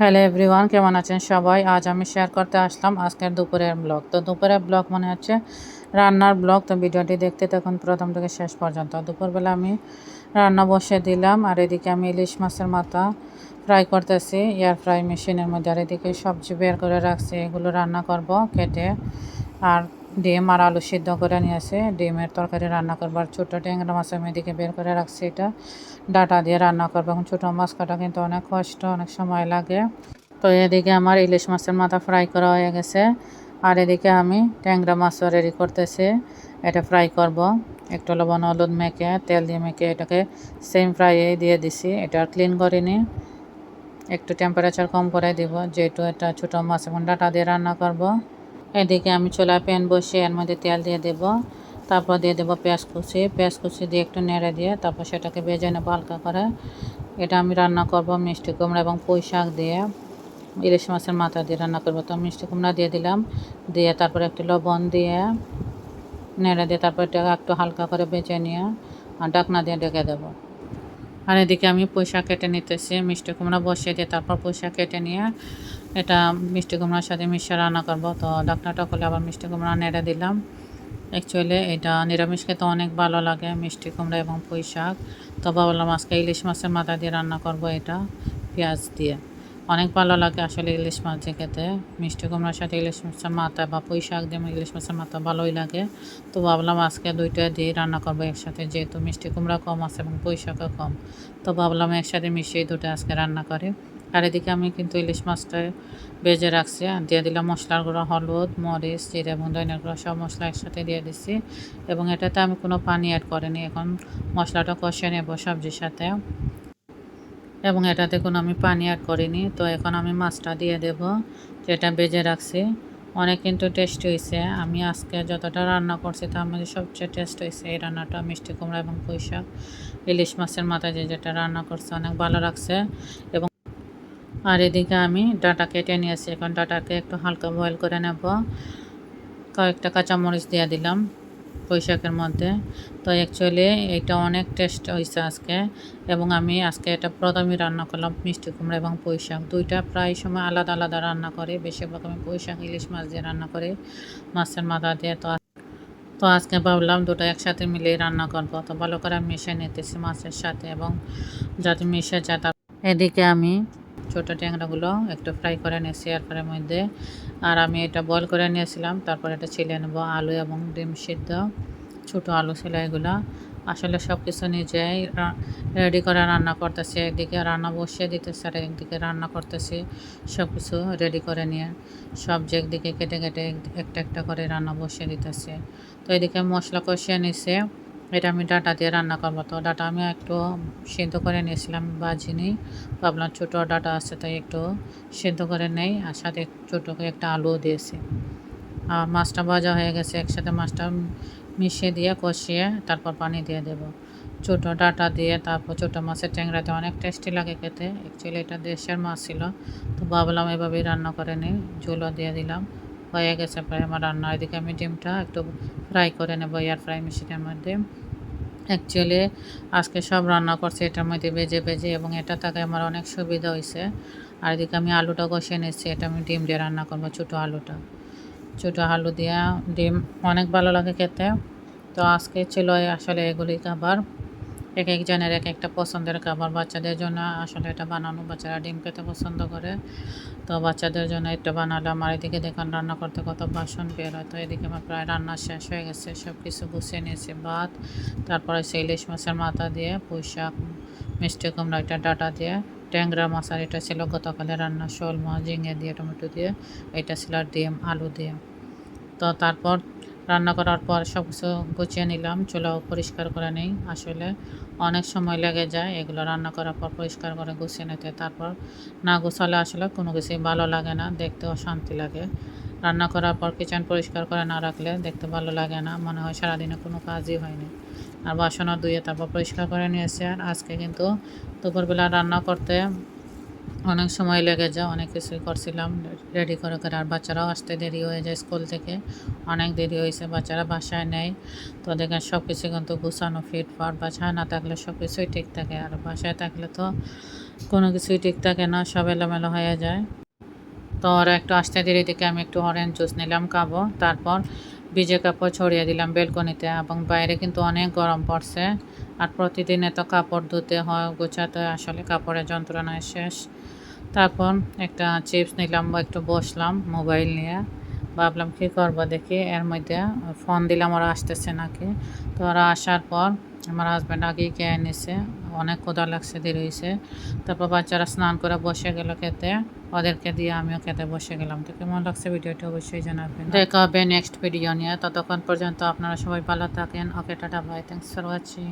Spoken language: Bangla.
হ্যালো এভরিওয়ান, কেমন আছেন সবাই? আজ আমি শেয়ার করতে আসলাম আজকের দুপুরের ব্লগ তো দুপুরের ব্লগ মনে হচ্ছে রান্নার ব্লগ তো ভিডিওটি দেখতে তখন প্রথম থেকে শেষ পর্যন্ত। দুপুরবেলা আমি রান্না বসে দিলাম আর এদিকে আমি ইলিশ মাছের মাথা ফ্রাই করতেছি এয়ার ফ্রাই মেশিনের মধ্যে। আর এদিকে সবজি বের করে রাখছি, এগুলো রান্না করব কেটে। আর ডিম আর আলু সিদ্ধ করে নিয়েছে ডিমের তরকারি রান্না করবার ছোটো ট্যাংরা মাছ আমি এদিকে বের করে রাখছি এটা। ডাটা দিয়ে রান্না করব এখন ছোটো মাছ কাটা কিন্তু অনেক কষ্ট, অনেক সময় লাগে। তো এদিকে আমার ইলিশ মাছের মাথা ফ্রাই করা হয়ে গেছে। আর এদিকে আমি ট্যাংরা মাছও রেডি করতেছি। এটা ফ্রাই করব। একটু লবণ, হলুদ মেখে, তেল দিয়ে মেখে এটাকে সেম ফ্রাই দিয়ে দিছি। এটা ক্লিন করিনি। একটু টেম্পারেচার কম করে দিব, যেহেতু এটা ছোটো মাছ এবং ডাটা দিয়ে রান্না করব। এদিকে আমি চোলা প্যান বসিয়ে এর মধ্যে তেল দিয়ে দেব। তারপর দিয়ে দেবো পেঁয়াজ কুচি। পেঁয়াজ কুচি দিয়ে একটু নেড়ে দিয়ে তারপর সেটাকে ভেজে নেব হালকা করে। এটা আমি রান্না করব মিষ্টি কুমড়া এবং পুঁই শাক দিয়ে। ইলিশ মাছের মাথা দিয়ে রান্না করব। তো মিষ্টি কুমড়া দিয়ে দিলাম। দিয়ে তারপর একটু লবণ দিয়ে নেড়ে দিয়ে তারপর একটু হালকা করে বেজে নিয়ে আর ডাকনা দিয়ে ডেকে দেবো। আর এদিকে আমি পয়সা কেটে নিতেছি, মিষ্টি কুমড়া বসিয়ে দিয়ে তারপর পয়সা কেটে নিয়ে এটা মিষ্টি কুমড়ার সাথে মিশিয়ে রান্না করব। তো ডাকনাটা করলে আবার মিষ্টি কুমড়া নেড়ে দিলাম। অ্যাকচুয়ালি এটা নিরামিষ খেতে অনেক ভালো লাগে, মিষ্টি কুমড়া এবং পুঁই শাক তো বললাম আজকে ইলিশ মাছের মাথা দিয়ে রান্না করব এটা, পেঁয়াজ দিয়ে। অনেক ভালো লাগে আসলে ইলিশ মাছ দিয়ে খেতে। মিষ্টি কুমড়ার সাথে ইলিশ মাছের মাথা বা পুঁই শাক দিয়ে ইলিশ মাছের মাথা ভালোই লাগে। তো ভাবলাম আজকে দুইটা দিয়ে রান্না করব একসাথে, যেহেতু মিষ্টি কুমড়া কম আছে এবং পুঁই শাকও কম। তো ভাবলাম একসাথে মিশিয়ে দুটো আজকে রান্না করি। আর এদিকে আমি কিন্তু ইলিশ মাছটা বেজে রাখছি। আর দিয়ে দিলাম মশলার গুঁড়ো, হলুদ, মরিচ, জিরে, এবং ধনিয়ার গুঁড়ো সব মশলা একসাথে দিয়ে দিচ্ছি এবং এটাতে আমি কোনো পানি অ্যাড করিনি। এখন মশলাটা কষে নেব সবজির সাথে। এবং এটাতে কোনো আমি পানি অ্যাড করিনি। তো এখন আমি মাছটা দিয়ে দেব, যেটা বেজে রাখছি। অনেক কিন্তু টেস্ট হয়েছে আমি আজকে যতটা রান্না করছি তার মধ্যে সবচেয়ে টেস্ট হয়েছে এই রান্নাটা, মিষ্টি কুমড়া এবং পুঁই শাক ইলিশ মাছের মাথায় যে যেটা রান্না করছে অনেক ভালো লাগছে। এবং আর এদিকে আমি ডাটা কেটে নিয়েছি। এখন ডাটাকে একটু হালকা বয়েল করে নেব। কয়েকটা কাঁচামরিচ দিয়ে দিলাম। পুঁইশাকের মধ্যে। তো অ্যাকচুয়ালি এটা অনেক টেস্ট হয়েছে আজকে এবং আমি আজকে এটা প্রথমে রান্না করলাম মিষ্টি কুমড়া এবং পুঁইশাক দুইটা প্রায় সময় আলাদা আলাদা রান্না করে, বেশিরভাগ আমি পুঁইশাক ইলিশ মাছ দিয়ে রান্না করি, মাছের মাথা দিয়ে। তো তো আজকে ভাবলাম দুটো একসাথে মিলিয়ে রান্না করব। তো ভালো করে মিশিয়ে নিতেছি মাছের সাথে এবং যাতে মিশে যায় এদিকে আমি ছোটো ট্যাংরাগুলো একটু ফ্রাই করে নিয়েছি এরপরের মধ্যে। আর আমি এটা বয়ল করে নিয়েছিলাম, তারপর এটা ছিলে নেব আলু এবং ডিম সিদ্ধ, ছোটো আলু ছিল এগুলো। আসলে সব কিছু নিজেই রেডি করে রান্না করতেছি, একদিকে রান্না বসিয়ে দিতেছি, আর একদিকে রান্না করতেছি সব কিছু রেডি করে নিয়ে। সবজি একদিকে কেটে কেটে একটা একটা করে রান্না বসিয়ে দিতেছি। তো এদিকে মশলা কষিয়ে নিছে এটা আমি ডাটা দিয়ে রান্না করব। তো ডাটা আমি একটু সিদ্ধ করে নিয়েছিলাম বাজিনি। ভাবলাম ছোটো ডাটা আছে, তাই একটু সিদ্ধ করে নেই আর সাথে ছোটো করে একটা আলুও দিয়েছি। আর মাছটা ভাজা হয়ে গেছে, একসাথে মাছটা মিশিয়ে দিয়ে কষিয়ে তারপর পানি দিয়ে দেব। ছোটো ডাটা দিয়ে তারপর ছোটো মাছের ট্যাংরাতে অনেক টেস্টি লাগে খেতে। অ্যাকচুয়ালি এটা দেশের মাছ ছিল, তো ভাবলাম এভাবেই রান্না করে নিই, ঝোলও দিয়ে দিলাম। হয়ে গেছে প্রায় আমার রান্না। এদিকে আমি ডিমটা একটু ফ্রাই করে নেব এয়ার ফ্রাই মেশিনের মধ্যে। অ্যাকচুয়ালি আজকে সব রান্না করছি, এটার মধ্যে বেজে বেজে এবং এটা থাকে আমার অনেক সুবিধা হয়েছে। আর এদিকে আমি আলুটা কষিয়ে নিচ্ছি, এটা আমি ডিম দিয়ে রান্না করব, ছোটো আলুটা। ছোটো আলু দিয়ে ডিম অনেক ভালো লাগে খেতে। তো আজকে ছিল আসলে এগুলি খাবার। এক একজনের এক একটা পছন্দের খাবার। বাচ্চাদের জন্য আসলে এটা বানানো, বাচ্চারা ডিম খেতে পছন্দ করে। তো বাচ্চাদের জন্য এটা বানালাম। আর এদিকে দেখুন, রান্না করতে কত বাসন বের হয়। তো এদিকে আমার প্রায় রান্না শেষ হয়ে গেছে। সব কিছু গুছিয়ে নিয়েছি, ভাত, তারপরে সেই ইলিশ মাছের মাথা দিয়ে, পুঁই শাক, মিষ্টি কুমড়া, একটা ডাটা দিয়ে, ট্যাংরা মাছ, আর এটা ছিল গতকালে রান্না, শোল মাছ, ঝিঙে দিয়ে, টমেটো দিয়ে, এটা ছিল ডিম, আলু দিয়ে। তো তারপর রান্না করার পর সব কিছু গুছিয়ে নিলাম, চুলাও পরিষ্কার করে নিই আসলে। অনেক সময় লেগে যায় এগুলো রান্না করার পর পরিষ্কার করে গুছিয়ে নিতে, তারপর না গুছালে আসলে কোনো কিছুই ভালো লাগে না দেখতেও শান্তি লাগে। রান্না করার পর কিচেন পরিষ্কার করে না রাখলে দেখতে ভালো লাগে না, মনে হয় সারাদিনে কোনো কাজই হয়নি। আর বাসনও ধুয়ে তারপর পরিষ্কার করে নিয়েছে। আর আজকে কিন্তু দুপুরবেলা রান্না করতে অনেক সময় লেগে যায়, অনেক কিছুই করছিলাম রেডি করে করে। আর বাচ্চারাও আসতে দেরি হয়ে যায় স্কুল থেকে, অনেক দেরি হয়েছে, বাচ্চারা বাসায় নেয় তো দেখেন সব কিছু কিন্তু গুছানো ফিটফাট বাসায় না থাকলে সব কিছুই ঠিক থাকে। আর বাসায় থাকলে তো কোনো কিছুই ঠিক থাকে না, সব এলোমেলো হয়ে যায়। তো ওরা একটু আসতে দেরি থেকে আমি একটু অরেঞ্জ জুস নিলাম, খাব। তারপর ভিজে কাপড় ছড়িয়ে দিলাম বেলকনিতে এবং বাইরে কিন্তু অনেক গরম পড়ছে। আর প্রতিদিন এত কাপড় ধুতে হয়, গোছাতে আসলে কাপড়ের যন্ত্রণায় শেষ। তারপর একটা চিপস নিলাম বা একটু বসলাম মোবাইল নিয়ে। ভাবলাম, কী করব দেখি? এর মধ্যে ফোন দিলাম, ওরা আসতেছে নাকি? তো ওরা আসার পর আমার হাজব্যান্ড আগেই খেয়ে নিছে। অনেক কোদা লাগছে, দেরি হয়েছে তারপর বাচ্চারা স্নান করে বসে গেল খেতে। ওদেরকে দিয়ে আমিও খেতে বসে গেলাম। তো কেমন লাগছে ভিডিওটি অবশ্যই জানাবেন। দেখা হবে নেক্সট ভিডিও নিয়ে। ততক্ষণ পর্যন্ত আপনারা সবাই ভালো থাকেন। Okay, tata bye thanks for watching